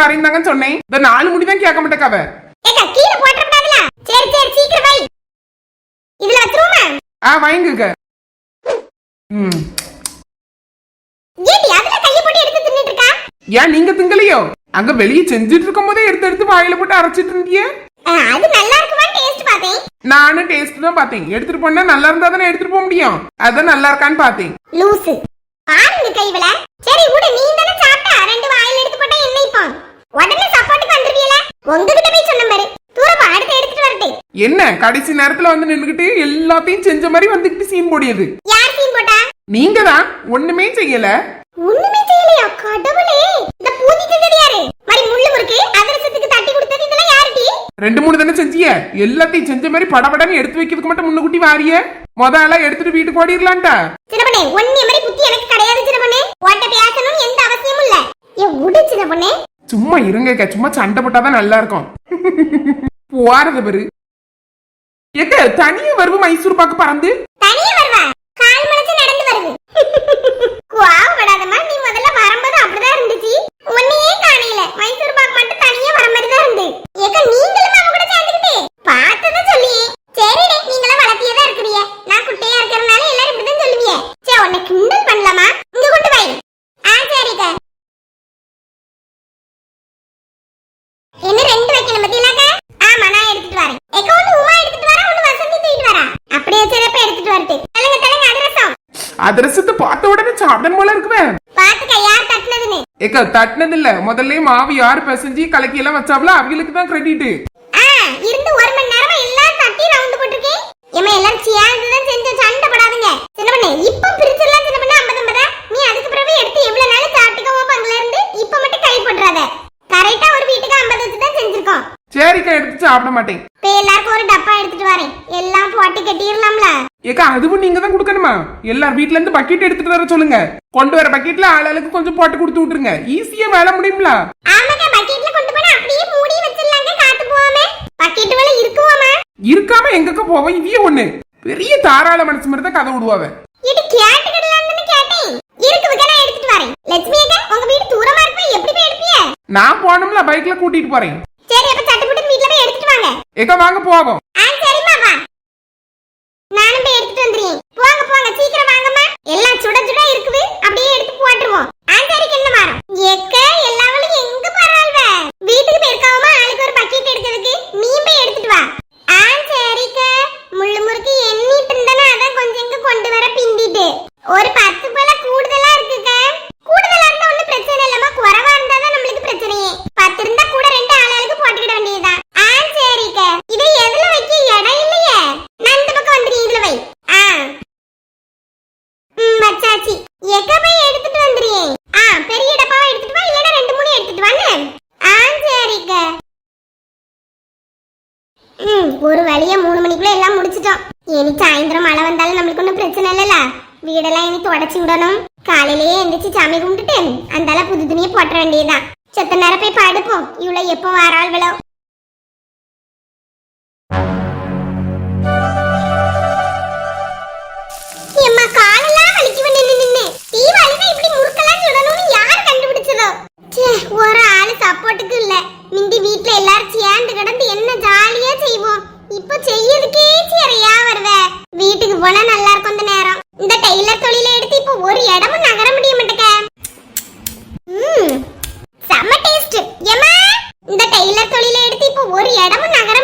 வரேன்னு சொன்னேன். இந்த நாலு முடி தான் கேட்க மாட்டேக்காவ கீழே போட்டுறக்கூடாதுல சரி சரி சீக்கிரம் வை. இதுல வச்சிருவோமா? ஆ வாங்கிக்க ம். ஏடி அதுல கையை போட்டு எடுத்து தின்னுட்டு இருக்கா? ஏன் நீங்க திங்கலையோ? அங்க வெளியே செஞ்சுட்டு இருக்கும் போதே எடுத்து எடுத்து வாயில போட்டு அரைச்சிட்டு இருந்தியே. ஆ, அது நல்லா இருக்குமா டேஸ்ட் பார்த்தேன். நானும் டேஸ்ட் தான் பார்த்தேன். எடுத்துட்டு போனா நல்லா இருந்தா தானே எடுத்துட்டு போக முடியும். அதான் நல்லா இருக்கான்னு பார்த்தேன். லூசு. பாருங்க கைவல. சரி விடு நீ உடனே சப்போர்ட்டுக்கு வந்துருவீல உங்ககிட்ட போய் சொன்ன பாரு தூரப்பா அடுத்து எடுத்துட்டு வரட்டு என்ன கடைசி நேரத்துல வந்து நின்னுகிட்டு எல்லாத்தையும் செஞ்ச மாதிரி வந்துகிட்டு சீன் போடியது. யார் சீன் போட்டா? நீங்க தான் ஒண்ணுமே செய்யல. ஒண்ணுமே செய்யலையா கடவுளே. இந்த பூதி செஞ்சது யாரு? மாதிரி முள்ளு முறுக்கு அதிரசத்துக்கு தட்டி கொடுத்தது இதெல்லாம் யாருடி? ரெண்டு மூணு தானே செஞ்சிய? எல்லாத்தையும் செஞ்ச மாதிரி படபடன்னு எடுத்து வைக்கிறதுக்கு மட்டும் முன்னுக்குட்டி வாரிய. முத ஆளா எடுத்துட்டு வீட்டுக்கு ஓடிடலான்டா சின்ன பொண்ணே ஒன்னே மாதிரி புத்தி எனக்கு கிடையாது சின்ன பொண்ணே உன்கிட்ட பேசணும்னு எந்த அவசியமும் இல்ல. ஏ விடு சின்ன பொண்ணே சும்மா இருங்க சும்மா சண்டை போட்டாதான் நல்லா இருக்கும் போறது பாரு. எக்க தனியா வருவு மைசூர் பாக்கு பறந்து? தனியா வருவா. கால் மணிச்சு நடந்து வருது கோவப்படாதம்மா நீ முதல்ல வரும்போது அப்படிதான் இருந்துச்சு உன்னையே காணையில மைசூர் பாக் மட்டும் தனியா வர மாதிரி தான் இருந்து ஏக்க நீங்களும் அவ கூட சேர்ந்துக்கிட்டு பார்த்ததை சொல்லியே சரிடே நீங்களும் வளர்த்தியதா இருக்கிறீங்க நான் குட்டையா இருக்கிறனால எல்லாரும் இப்படிதான் சொல்லுவீங்க சே உன்னை கிண்டல் பண்ணலாமா இங்க கொண்டு வை ஆ சரிக்கா என்ன ரெண்டு வைக்கணும் பத்தியிலாக்க ஆமா நான் எடுத்துட்டு வரேன் ஏக்க ஒண்ணு உமா எடுத்துட்டு வரா ஒண்ணு வசந்தி தூக்கிட்டு வரா அப்படியே சிறப்பா எடுத்துட்டு வரட்டு தலங்க தலங்க அதிரசம் அதிரசத்தை பார்த்த உடனே சாப்பிடணும் போல இருக்குவேன் பாத்துக்க யார் தட்டுனதுன்னு ஏக்க தட்டினது இல்ல முதல்ல மாவு யாரு பிசைஞ்சு கலக்கி எல்லாம் வச்சாப்ல? அவங்களுக்கு தான் கிரெடிட் இருந்து ஒரு மணி நேரமா எல்லாம் தட்டி ரவுண்ட் போட்டிருக்கேன் ஏமா எல்லாரும் சேர்ந்து தான் செஞ்ச சண்டை படாதுங்க சின்ன பண்ணு இப்ப பிரிச்சிடலாம் சின்ன பண்ணு. ஐம்பது ஐம்பதா? நீ அதுக்கு பிறகு எடுத்து எவ்வளவு நாள் சாப்பிட்டுக்கவோ பங்குல இருந்து. இப்ப மட்டும் கை போட்டுறாத. கரெக்டா ஒரு வீட்டுக்கு ஐம்பது வச்சு தான் செஞ்சிருக்கோம். சரிக்கா எடுத்து சாப்பிட மாட்டேன். இப்ப எல்லாருக்கும் ஒரு டப்பா எடுத்துட்டு வரேன். எல்லாம் போட்டு கட்டிடலாம்ல. ஏக்கா அதுவும் நீங்க தான் கொடுக்கணுமா? எல்லார் வீட்ல இருந்து பக்கெட் எடுத்துட்டு வர சொல்லுங்க. கொண்டு வர பக்கெட்ல ஆளாளுக்கு கொஞ்சம் போட்டு கொடுத்து விட்டுருங்க. ஈஸியா வேலை முடியும்ல? இருக்காம எங்கக்க போவோம் இவிய ஒண்ணு. பெரிய தாராள மனசு மாதிரி தான் கதை விடுவாவ. இது கேட்டுக்கிடலாம்னு கேட்டேன். இருக்கு விக்க நான் எடுத்துட்டு வரேன். லட்சுமி அக்கா உங்க வீடு தூரமா இருக்கு எப்படி போய் நான் போனோம்ல பைக்ல கூட்டிட்டு போறேன். சரி அப்ப சட்டுப்புட்டு வீட்ல போய் எடுத்துட்டு வாங்க. ஏக்கா வாங்க போவோம். ஆ வா நானும் போய் எடுத்துட்டு வந்துறேன் போங்க போங்க. சீக்கிரம் வாங்கம்மா எல்லாம் சுட சுட இருக்குது அப்படியே எடுத்து போட்டுருவோம் ஆ சரி என்ன வாரம் எக்க எல்லாவளும் எங்க பரவாயில்ல வீட்டுக்கு போயிருக்காவமா ஆளுக்கு ஒரு பக்கெட் எடுக்கிறதுக்கு நீ போய் எடுத்துட்டு வா ஆ சரிக்க முள்ளு முறுக்கு எண்ணிட்டு இருந்தானே அதான் கொஞ்சம் இங்க கொண்டு வர பிந்திட்டு ஒரு பத்து போல கூடுதலா இருக்குக்க கூடுதலா இருந்தா ஒண்ணும் பிரச்சனை இல்லம்மா குறைவா இருந்தா தான் நம்மளுக்கு பிரச்சனையே பத்து இருந்தா கூட ரெண்டு ஆளாளுக்கு போட்டுக்கிட வேண்டியதுதான் ஆ சரிக்க இதை எதுல வைக்க இடம் இல்லையே நான் இந்த பக்கம் வந்துடுறேன் இதுல வை ஆ ம் வச்சாச்சு எங்க போய் எடுத்துட்டு வந்துடுறேன் ஆ பெரிய டப்பாவை எடுத்துட்டு வா இல்லனா ரெண்டு மூணு எடுத்துட்டு வாங்க ஆ சரிக்க ம் ஒரு வழியா மூணு மணிக்குள்ள எல்லாம் முடிச்சிட்டோம் இனி சாயந்தரம் மழை வந்தாலும் நம்மளுக்கு ஒன்றும் பிரச்சனை இல்லைல்ல வீடெல்லாம் இனி தொடச்சி விடணும். காலையிலேயே எந்திரிச்சு சாமி கும்பிட்டுட்டு அந்தால புது துணியை போட்ட வேண்டியதுதான். செத்த நேரம் போய் பாடுப்போம். இவ்வளோ எப்போ வராள் விழோ ஒரு இடமும் நகர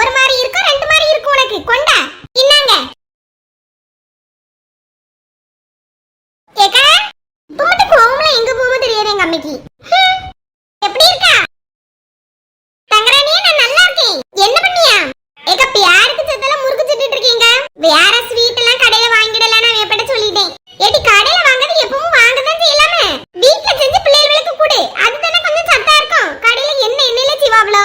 ஒரு மாதிரி இருக்கும் ரெண்டு மாதிரி இருக்கும் உனக்கு. கொண்டா. இன்னாங்க ஏக்கா இப்ப மட்டும் எங்க போகும் தெரியாது எங்க அம்மைக்கு. எப்படி இருக்கா? தங்கராணியே நான் நல்லா இருக்கேன். என்ன பண்ணியா? ஏக்கா பியாருக்கு சத்தெல்லாம் முறுக்கு சுட்டுட்டு இருக்கீங்க. வேற ஸ்வீட் எல்லாம் கடையில வாங்கிடலாம் நான் எப்பட சொல்லிட்டேன். ஏடி கடையில வாங்குறது எப்பவும் வாங்கதான் செய்யலாமே. வீட்டுல செஞ்சு பிள்ளைகளுக்கு கொடு. அதுதானே கொஞ்சம் சத்தா இருக்கும். கடையில என்ன எண்ணெயில சிவாவளோ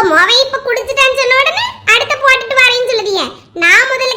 உங்க முவை இப்ப குடிச்சிட்டான்னு சொன்ன உடனே அடுத்த போட்டுட்டு வரேன்னு சொல்லுதீங்க நான் முதல்ல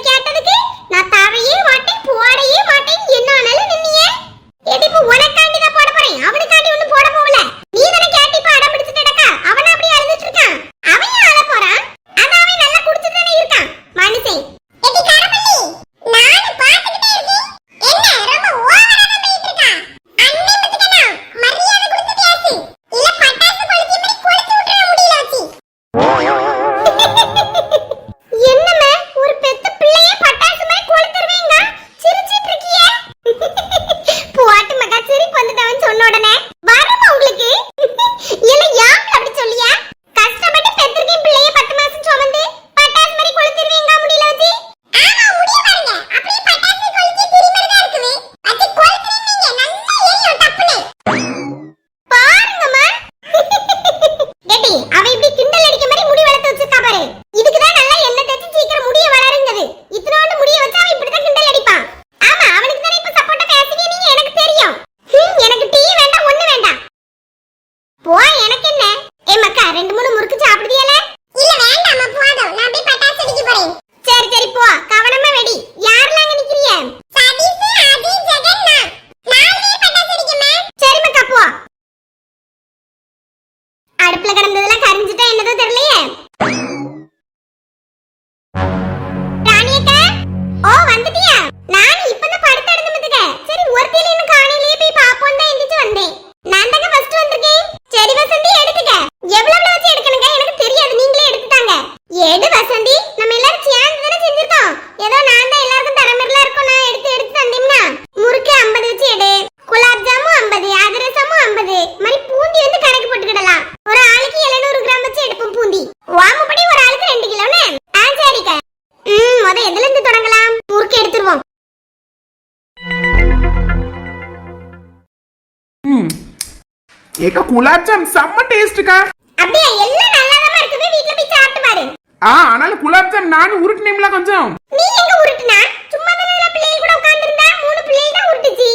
ஏக்கா குலாப் ஜாம் செம்ம டேஸ்ட்டுக்கா. அப்படியே எல்லாம் நல்லாதான் இருக்குது. வீட்ல போய் சாப்பிட்டு பாரு. ஆ ஆனாலும் குலாப் ஜாம் நானும் உருட்டுனீங்களா கொஞ்சம். நீ எங்க உருட்டுனா? சும்மா தானே பிள்ளைகள் கூட உட்கார்ந்திருந்தா? மூணு பிள்ளைகள் தான் உருட்டுச்சு.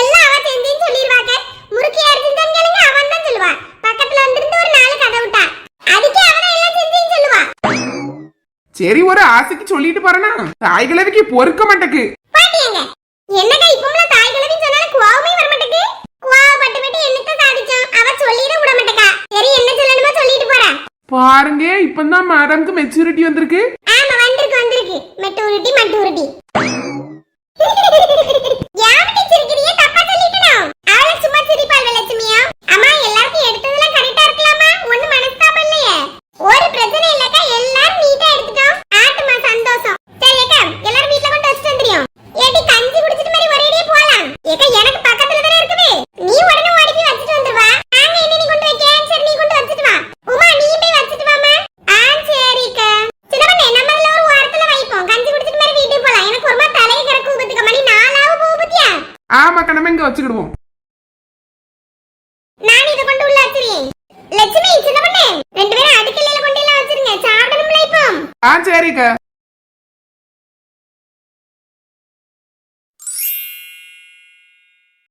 எல்லாம் அவ செஞ்சேன்னு சொல்லிடுவாங்க முறுக்கு யார் செஞ்சான்னு கேளுங்க அவன் தான் சொல்லுவா. பக்கத்துல வந்திருந்து ஒரு நாலு கதை விட்டா. அதுக்கே அவன் எல்லாம் செஞ்சேன்னு சொல்லுவா. சரி ஒரு ஆசைக்கு சொல்லிட்டு போறேனா? தாய் கிழவிக்கு பொறுக்க மாட்டேக்கு. பாட்டியங்க என்னக்கா இப்போம்ல தாய் கிழவி சொன்னாலும் குவாவுமே வர மாட்டேக்கு குவாவை பட்டு பட்டு என்னத்த சாதிச்சோம் அவ சொல்லிட விட மாட்டேக்கா சரி என்ன சொல்லணுமோ சொல்லிட்டு போறா பாருங்க இப்பதான் மேடம்க்கு மெச்சூரிட்டி வந்திருக்கு. ஆமா வந்திருக்கு வந்திருக்கு. Maturity maturity.